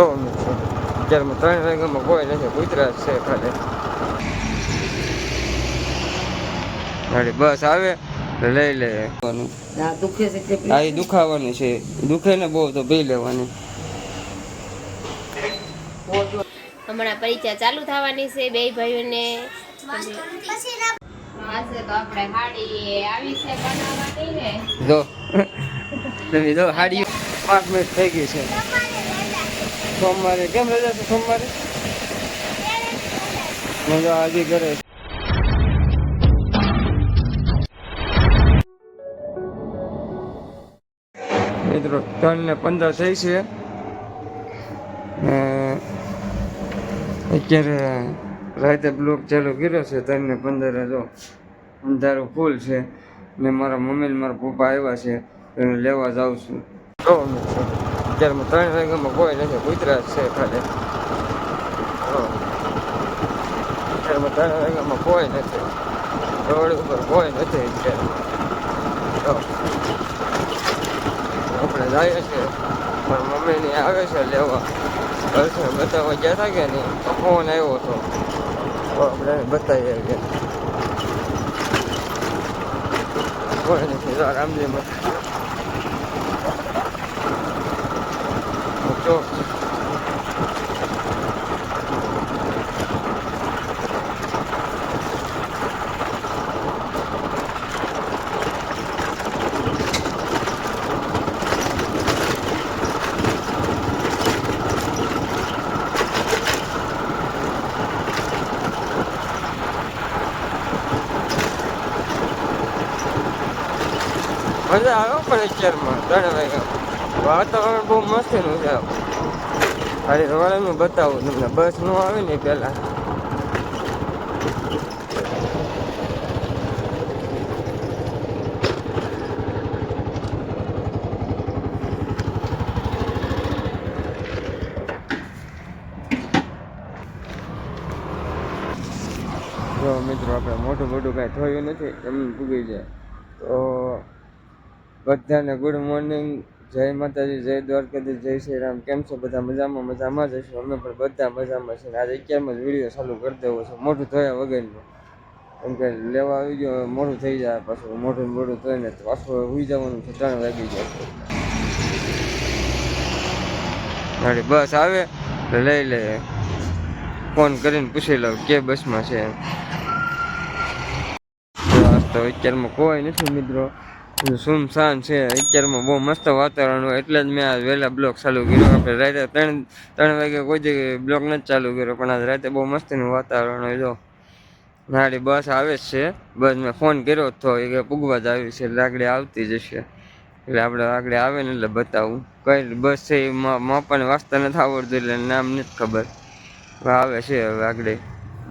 જો અત્યારમાં ત્રણ વાગ્યામાં કોઈ નથી. ગુજરાત છે ખાલી. ગાડી બસ આવે લઈ લે. આ દુખાવાની છે. દુખે ને બહુ તો પી લેવાની. હમણાં પરીક્ષા ચાલુ થવાની છે બે ભાઈઓને. આજે તો આપણે હાડી આવી છે બનાવવાની ને. જો તમે જો હાડી પાંચ મિનિટ થઈ ગઈ છે. સોમવારે. કેમ રજા છે સોમવારે? મજા આજે ઘરે મિત્રો, ત્રણ ને પંદર થઈ છે. અત્યારે રાતે બ્લોક ચાલુ કર્યો છે, ત્રણ ને પંદરે જો અંધારું ફૂલ છે. ને મારા મમ્મી મારા પપ્પા આવ્યા છે, એને લેવા જાઉં છું. અત્યારમાં ત્રણ રંગમાં કોઈ નથી. ગુજરાત છે ખાલી. અત્યારમાં ત્રણ રંગમાં કોઈ નથી. રોડ ઉપર કોઈ નથી અત્યારે. આપણે જઈએ છીએ. પણ મમ્મીની આવે છે લેવા. ઘરથી બતાવવા ગયા હતા કે નહીં? ફોન આવ્યો હતો. તો આપણે બતાવીએ બતાવી આવીએ કોઈ નથી. જો રામજી ચોક મજા આવે પણ અત્યારમાં ત્રણ વાગ્યા વાતાવરણ બહુ મસ્તીનું છે. ખાલી વાળાનું બતાવું તમને. બસ નો આવે ને પહેલાં જો મિત્રો, આપણે મોટું મોટું કાંઈ થયું નથી, એમ પૂગી જાય. તો બધાને ગુડ મોર્નિંગ જય માતાજી, જય દ્વારકાધીશ, જય શ્રી રામ કેમ છો? બધા મજામાં? મજામાં જ હશો? અમે પણ બધા મજામાં છે આજે અત્યારમાં જ વીડિયો ચાલુ કરી દેવો છે. મોટું થયા વગરનું. કેમ કે લેવા આવી ગયો મોટું થઈ જાય, પાછું મોઢું મોટું થઈને પાછું હુઈ જવાનું છે. ત્રણ વાગી જાય મારી બસ આવે? લઈ લે. ફોન કરીને પૂછી લઉં કે બસમાં છે તો અત્યારમાં કોઈ નથી મિત્રો. સુમસાન છે. અત્યારમાં બહુ મસ્ત વાતાવરણ હોય એટલે જ મેં આ વહેલા બ્લોક ચાલુ કર્યો. આપણે રાતે ત્રણ ત્રણ વાગે કોઈ જગ્યાએ બ્લોક નથી ચાલુ કર્યો, પણ આજ રાતે બહુ મસ્તીનું વાતાવરણ હોય જો. નાડી બસ આવે જ છે. બસ મેં ફોન કર્યો હતો એ કે પૂગવા જ આવી છે. એટલે આગળ આવતી જશે એટલે આપણે આગળ આવે ને એટલે બતાવું. કઈ બસ છે એ માપાને વાંચતા નથી આવડતું એટલે નામ નથી ખબર. આવે છે, હવે આગળ.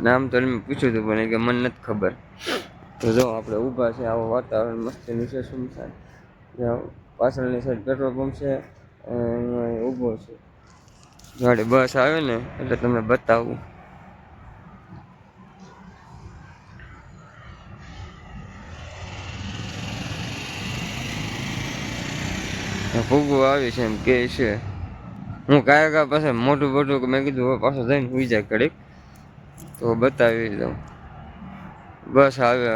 નામ તો મેં પૂછ્યું હતું પણ એ કે મને નથી ખબર. તો જો આપણે ઊભા છે, આવો વાતાવરણ મસ્તીનું નીચે સુમસાન પાછળની સાઈડ પેટ્રોલ પંપ છે ઊભો છે. ગાડી બસ આવે ને, એટલે તમને બતાવું. ફૂગું આવી છે એમ કે છે. હું કાયકા પાસે મોટું મોટું મેં કીધું, હવે પાછું જઈને સુઈ જાય ઘડીક. તો બતાવી દઉં. બસ આવે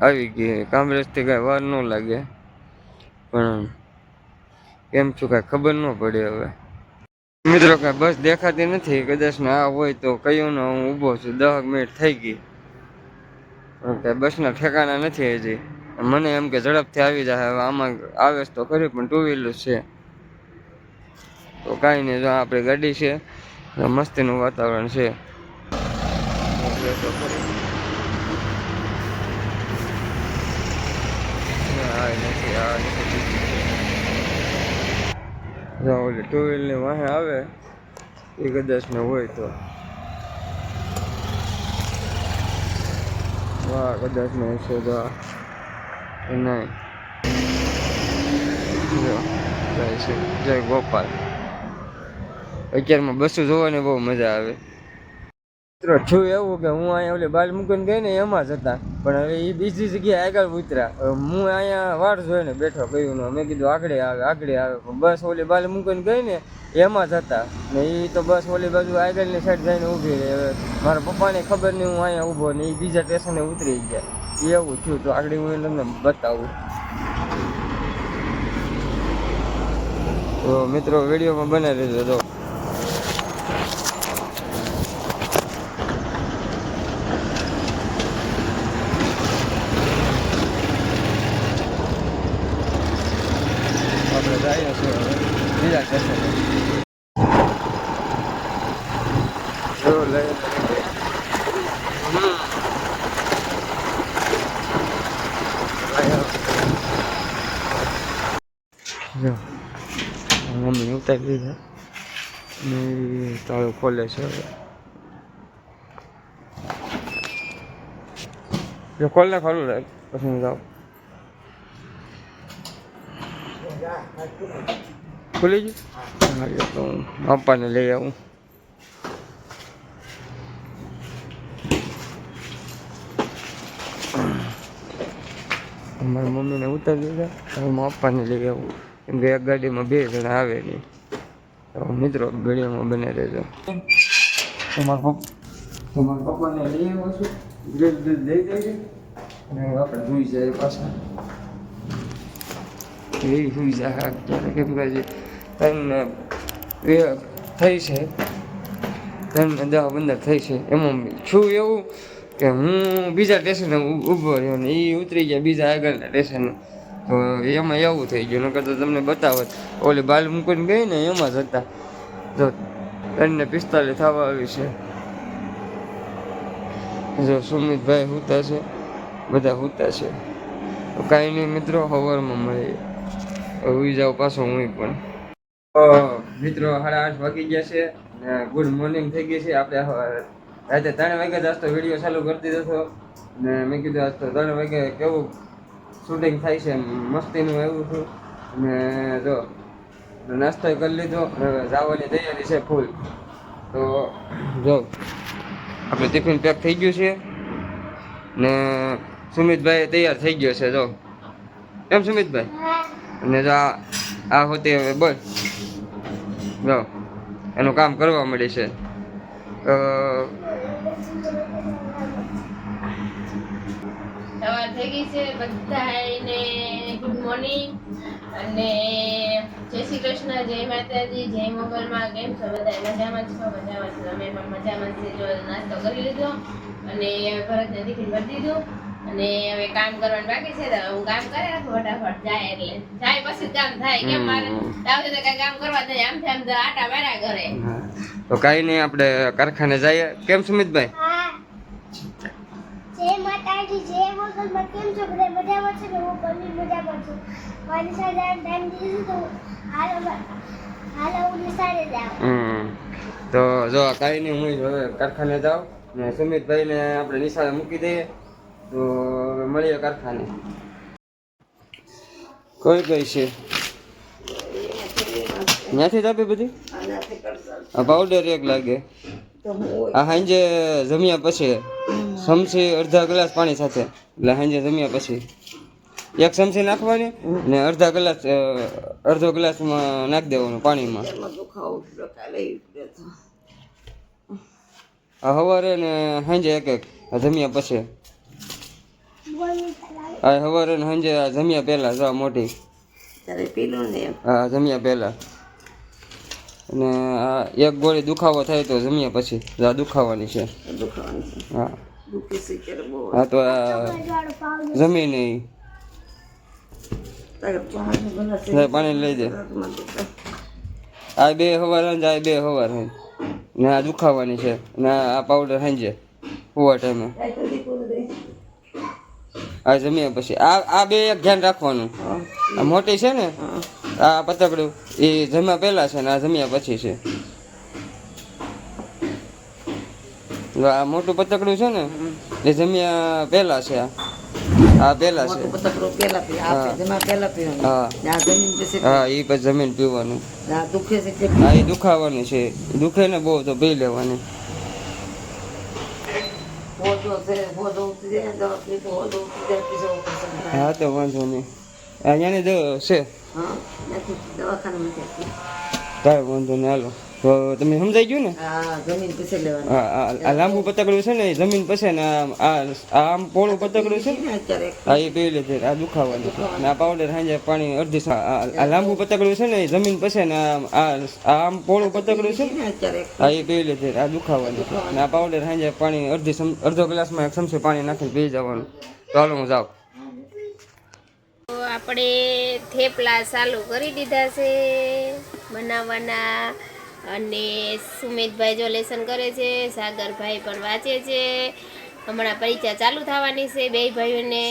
આવી ગઈ કામરેજથી કાંઈ વાર ન લાગે. પણ કેમ છું કાંઈ ખબર ન પડે હવે. મિત્રો, કાંઈ બસ દેખાતી નથી. કદાચ ને આ હોય તો કયું ને હું ઊભો છું. દસ મિનિટ થઈ ગઈ. પણ કાંઈ બસના ઠેકાણા નથી હજી. મને એમ કે ઝડપથી આવી જાય હવે આમાં આવે તો ખરી, પણ ટુ વ્હીલર છે. તો કાંઈ નહીં, જો આપણી ગાડી છે મસ્તીનું વાતાવરણ છે. આ નથી ટુ વ્હીલની વાહે આવે, એ કદાચ ને હોય તો. વાહ, કદાચ ને હશે તો નહીં. જો જય ગોપાલ. અત્યારમાં બસો જોવાની બહુ મજા આવે. મિત્રો છું એવું કે હું અહીંયા ઓલી બાલ મૂકીને ગઈ ને એમાં જ હતા. પણ હવે એ બીજી જગ્યાએ આગળ ઉતર્યા. હવે હું અહીંયા વાટ જોઈને બેઠો કહ્યું ને મેં કીધું આગળ આવે આગળ આવે. પણ બસ ઓલી બાલ મૂકીને ગઈ ને એમાં જ હતા. ને એ તો બસ ઓલી બાજુ આગળની સાઈડ જઈને ઊભી રહી. હવે મારા પપ્પાને ખબર નહીં હું અહીંયા ઊભો ને એ બીજા સ્ટેશને ઉતરી ગયા. એવું થયું તો આગળ હું તમને બતાવું. તો મિત્રો, વિડીયોમાં બને રહેજો તો આપણે જઈએ છીએ હવે બીજા સ્ટેશને મમ્મી ઉતારી દીધા. ને તાળું ખોલે છે જો ખોલને ખોલું રાખ પછી હું જાઉં. ખુલી ગયું? પપ્પાને લઈ આવું. મારી મમ્મીને ઉતારી દીધા. હું પપ્પાને લઈ આવું. કેમ કે એક ગાડીમાં બે જણા આવે નહીં તો મિત્રો ગાડીમાં બને રહેજો. તમારા પપ્પા તમારા પપ્પાને લઈ આવ્યો છું. દૂધ દૂધ લઈ જઈએ અને આપણે જોઈ જાય પાછા. એ સુઈ જાય અત્યારે કેમ કે એ થઈ છે. તમને દવા બંદર થઈ છે. એમાં છું એવું. કે હું બીજા સ્ટેશને ઊભો રહ્યો ને એ ઉતરી ગયા બીજા આગળના સ્ટેશન તો એમાં એવું થઈ ગયું, નકર તો તમને બતાવત ઓલી બાલ મૂકીને ગઈ ને એમાં જ હતા. ત્રણને પિસ્તાલીસ થવા આવી છે. જો, સુમિતભાઈ હુતા છે. બધા હુતા છે. તો કાંઈ નહીં મિત્રો સવારમાં મળીએ. ઉઈ જાવ પાછો હું પણ. મિત્રો સાડા આઠ વાગી ગયા છે ગુડ મોર્નિંગ થઈ ગઈ છે. આપણે રાતે ત્રણ વાગે જ વીડિયો ચાલુ કરી દીધો હતો. ને મેં કીધું આજ તો ત્રણ વાગે કેવું શૂટિંગ થાય છે મસ્તીનું એવું છું ને જો, નાસ્તો કરી લીધો જવાની તૈયારી છે ફૂલ તો જો, આપણે ટિફિન પેક થઈ ગયું છે. ને સુમિતભાઈ તૈયાર થઈ ગયો છે, જો. એમ સુમિતભાઈ? અને જો આ હોતી હવે બસ. જો, એનું કામ કરવા મળી છે. સવાર થઈ ગઈ છે બધાને ગુડ મોર્નિંગ અને જય શ્રી કૃષ્ણ જય માતાજી જય મોગલમાં કેમ છો? બધા મજામાં છો? મજામાં છો? અમે પણ મજામાં છીએ. જો નાસ્તો કરી લીધો અને ભરતને ટિફિન ભરી દીધું. અને હવે કામ કરવાનું બાકી છે તો હું કામ કરી રાખું ફટાફટ? જાય એટલે. જાય પછી કામ થાય. કેમ મારે? તો કામ કરવા જાય. આમ આમ આટા મારા ઘરે. તો કાંઈ નહીં આપણે કારખાને જઈએ. કેમ સુમિતભાઈ? ને તો જો કાંઈ નહીં હું હવે કારખાને જાઉં ને સુમિતભાઈને આપણે નિશાળે મૂકી દઈએ. તો હવે મળીએ કારખાને. કઈ કઈ છે? ત્યાંથી જ આપી બધી? આ પાવડર એક લાગે. આ સાંજે જમ્યા પછી સમસી અડધા ગ્લાસ પાણી સાથે. એટલે સાંજે જમ્યા પછી એક ચમચી નાખવાની ને અડધા ગ્લાસ અડધો ગ્લાસમાં નાખી દેવાનું પાણીમાં. આ સવારે ને સાંજે એક એક આ જમ્યા પછી. આ સવારે ને સાંજે આ જમ્યા પહેલા જો મોટી. હા જમ્યા પહેલા. અને આ એક ગોળી દુખાવો થાય તો જમીએ પછી. આ દુખાવાની છે. હા. હા તો જમી નહીં પાણી લઈ દે. આ બે હવાર હંજ આ બે હવાર સાંજ ને આ દુખાવાની છે. ને આ પાવડર સાંજે હોવા ટાઈમે આ જમીએ પછી. આ આ બે એક ધ્યાન રાખવાનું. મોટી છે ને? આ પતકડું એ જમ્યા પહેલા છે ને આ જમ્યા પછી છે. આ મોટું પતકડું છે ને એ જમ્યા પહેલા છે આ. આ પહેલા છે. હા. હા. હા એ પછી જમીન પીવાનું. હા એ દુખાવાનું છે. દુખે ને બહુ તો પી લેવાની. હા તો વાંધો નહીં. અહીંયાની દવા છે. કાંઈ વાંધો નહીં હાલો. તો તમને સમજાઈ ગયું ને? આ લાંબુ પતકડું છે ને જમીન પછી ને આમ પોળું પતકડું છે હા એ પી લીધે આ દુખાવાનું છે. આ પાવડર સાંજે પાણી અડધી આ લાંબુ પતકડું છે ને જમીન પછી ને આમ પોળું પતકડું છે હા એ પી લીધે આ દુખાવાનું છે. આ પાવડર સાંજે પાણી અડધી અડધો ગ્લાસમાં એક ચમચી પાણી નાખીને પી જવાનું. ચાલો હું જાઉં. આપણે થેપલા ચાલુ કરી દીધા છે બનાવવાના. અને સુમિતભાઈ જો લેસન કરે છે સાગરભાઈ પણ વાંચે છે. હમણાં પરીક્ષા ચાલુ થવાની છે બે ભાઈઓને.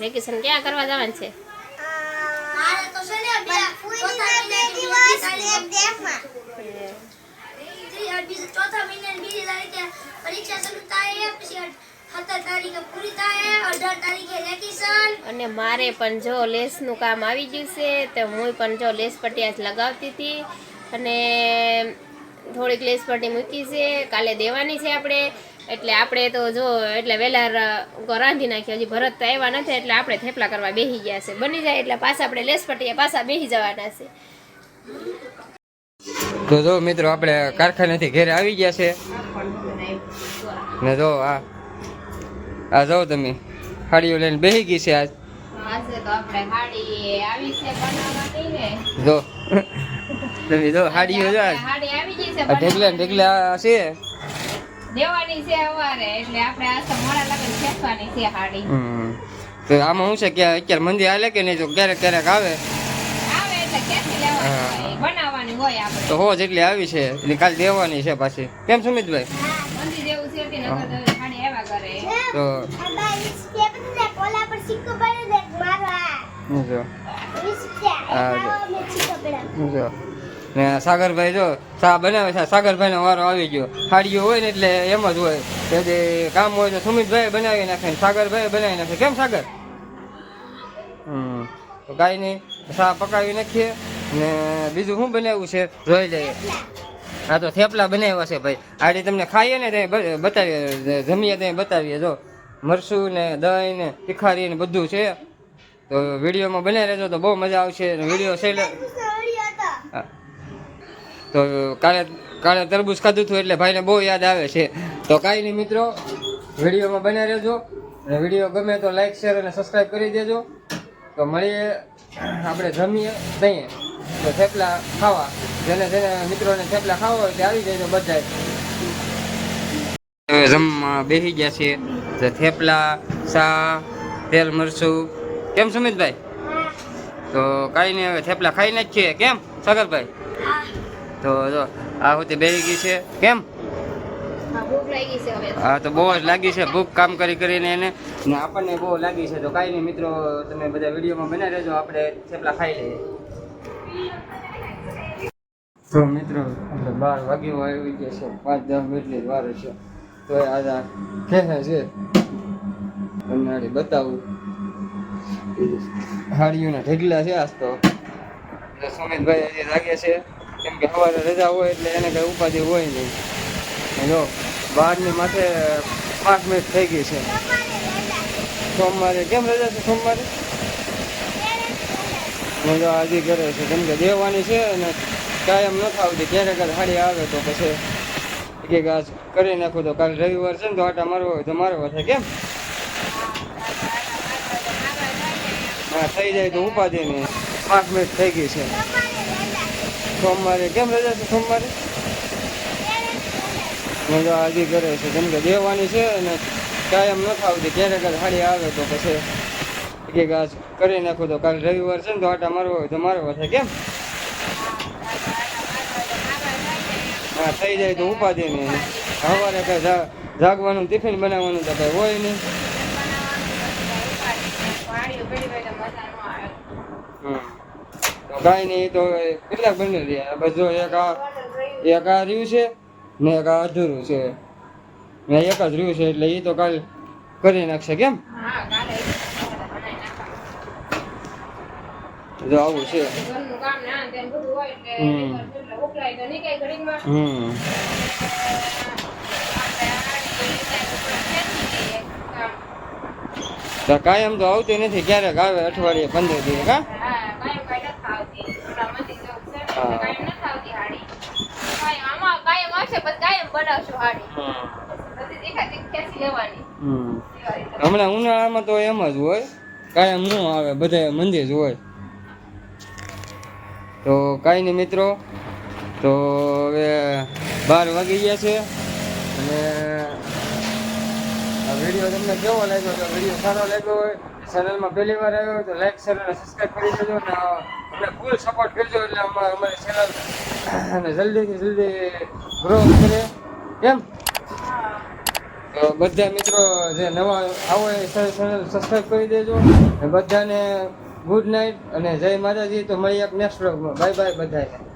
વેકેશન ક્યાં કરવા જવાનું છે? મારે તો છે ને બે પૂરી બે દિવસ ને એક ડેમમાં ચોથા મહિના બીજી તારીખે પરીક્ષા શરૂ થાય પછી સત્તર તારીખે પૂરી થાય અઢાર તારીખે લેખિશન અને મારે પણ જો લેસનું કામ આવી ગયું છે તો હું પણ જો લેસ પટ્ટી જ લગાવતી હતી. અને થોડીક લેસ પટ્ટી મૂકી છે કાલે દેવાની છે આપણે. એટલે આપણે તો જો એટલે વહેલા રાંધી નાખ્યા હજી ભરત તો આવ્યા નથી એટલે આપણે થેપલા કરવા બેસી ગયા છે. બની જાય એટલે પાછા આપણે લેસ પટીએ પાછા બેસી જવાના છે. તો જો મિત્રો આપણે કારખાનેથી ઘરે આવી ગયા છે. ને જો આ આ જો તમે હાડીઓ લઈને બેસી ગઈ છે આજ. જો તમે જો આ ઢેગલા ઢેગલા છે. દેવાની છે અવારે એટલે આપણે આ મોડા લગન શેકવાની છે હાડી. હમ. તો આમાં શું છે કે અત્યારે મંદિર હાલે કે નહીં? તો ક્યારેક ક્યારેક આવે. આવે એટલે ક્યાંથી લેવાની બનાવવાની હોય આપણે. તો હો જેટલી આવી છે એટલે કાલ દેવાની છે પાછી. કેમ સુમિતભાઈ? મંદિર જેવું છે તે નકર હાડી કરે. કોલા પર સિક્કો પડે દે મારવા જો. જો. ને સાગરભાઈ જો સા બનાવે છે સાગરભાઈ નો વારો આવી ગયો. હાડીઓ હોય ને એટલે એમ જ હોય. તેથી કામ હોય તો સુમિતભાઈ બનાવી નાખે સાગરભાઈ બનાવી નાખે. કેમ સાગર? હમ. તો કાંઈ નહીં. ચા પકાવી નાખીએ ને બીજું શું બનાવ્યું છે? જોઈ લઈએ. હા તો થેપલા બનાવ્યા છે ભાઈ. આડી તમને ખાઈએ ને ત્યાં બતાવીએ. જમીએ ત્યાં બતાવીએ. જો મરસું ને દહીં ને તીખારી ને બધું છે. તો વિડીયોમાં બનાવી રહેજો તો બહુ મજા આવશે. વીડિયો છેલ્લે. તો કાલે કાલે તરબૂચ ખાધું હતું એટલે ભાઈને બહુ યાદ આવે છે. તો કાંઈ નહીં મિત્રો, વિડીયોમાં બન્યા રહેજો. અને વીડિયો ગમે તો લાઈક શેર અને સબસ્ક્રાઈબ કરી દેજો. તો મળીએ, આપણે જમીએ દઈએ તો થેપલા ખાવા. જેને જેને મિત્રોને થેપલા ખાવા હોય તે આવી જાય તો બધા જમવા બેસી ગયા છે તો થેપલા સા તેલ, મરચું. કેમ સુમિતભાઈ? તો કાંઈ નહીં, હવે થેપલા ખાઈ નાખીએ. કેમ? સાગરભાઈ? તો જો આ હોતી બેસી ગઈ છે. કેમ? હા તો બહુ જ લાગી છે. ભૂખ કામ કરી કરીને એને. ને આપણને બહુ લાગી છે. તો કાંઈ નહીં મિત્રો તમે બધા વિડીયોમાં બનાવી રહેજો. આપણે થેપલા ખાઈ લઈએ. તો મિત્રો આપણે બાર વાગ્યો આવી ગયા છે. પાંચ દસ મિનિટની જ વાર છે તો એ આજે ખેંચે છે. તમને બતાવું. હાડીઓના ઢેગલા છે આજ તો. સુમિતભાઈ હજી લાગે છે. કેમ કે સવારે રજા હોય એટલે એને કઈ ઉપાધિ હોય નહીં. જો, બહારની માથે પાંચ મિનિટ થઈ ગઈ છે. સોમવારે કેમ રજા છે સોમવારે? મજા આજે કરે છે. કેમ કે દેવાની છે અને કાયમ ન આવતી. ક્યારેક હાડી આવે તો પછી એક આજ કરી નાખું તો કાલ રવિવાર છે ને તો આટા મારવો હોય તો મારવો છે કેમ? હા, થઈ જાય તો ઉપાધિ નહીં. પાંચ મિનિટ થઈ ગઈ છે. સોમવારે. કેમ રજા છે સોમવારે? મજા આજે કરે છે. કેમ કે દેવાની છે અને કાયમ ન આવતી ક્યારેક જ હાડી આવે તો પછી એક આજ કરી નાખું તો કાલ રવિવાર છે ને તો આટા મારવો હોય તો મારવો છે. કેમ? હા થઈ જાય તો ઉપાધિ નહીં. સવારે કઈ જાગવાનું ટિફિન બનાવવાનું તો કઈ હોય નહીં. હમ. કાંઈ નહીં, તો કેટલા બની રહ્યા. બધું એક આ એક આ રહ્યું છે ને એક આ અધૂરું છે. ને એક જ રહ્યું છે એટલે એ તો કાલ કરી નાખશે કેમ? હા જો આવું છે. હમ. હમ. તો કાયમ તો આવતી નથી. ક્યારેક આવે અઠવાડિયે, પંદર દિવસ કા હમણાં ઉનાળામાં તો એમ જ હોય કાયમ ન આવે બધા મંદિર જ હોય. તો કાંઈ નહીં મિત્રો તો હવે બાર વાગી ગયા છે અને આ વીડિયો તમને કેવો લાગ્યો? તો વીડિયો સારો લાગ્યો હોય ચેનલમાં પહેલી વાર આવ્યો તો લાઈક શેર અને સબસ્ક્રાઈબ કરી દેજો અને અમને ફૂલ સપોર્ટ કરજો એટલે અમારે અમારી ચેનલ અને જલ્દીથી જલ્દી ગ્રો કરે. કેમ? બધા મિત્રો જે નવા આવો એ સબસ્ક્રાઈબ કરી દેજો. બધાને ગુડ નાઇટ અને જય માતાજી. તો મળીએ નેક્સ્ટ વ્લોગમાં બાય બાય બધાને.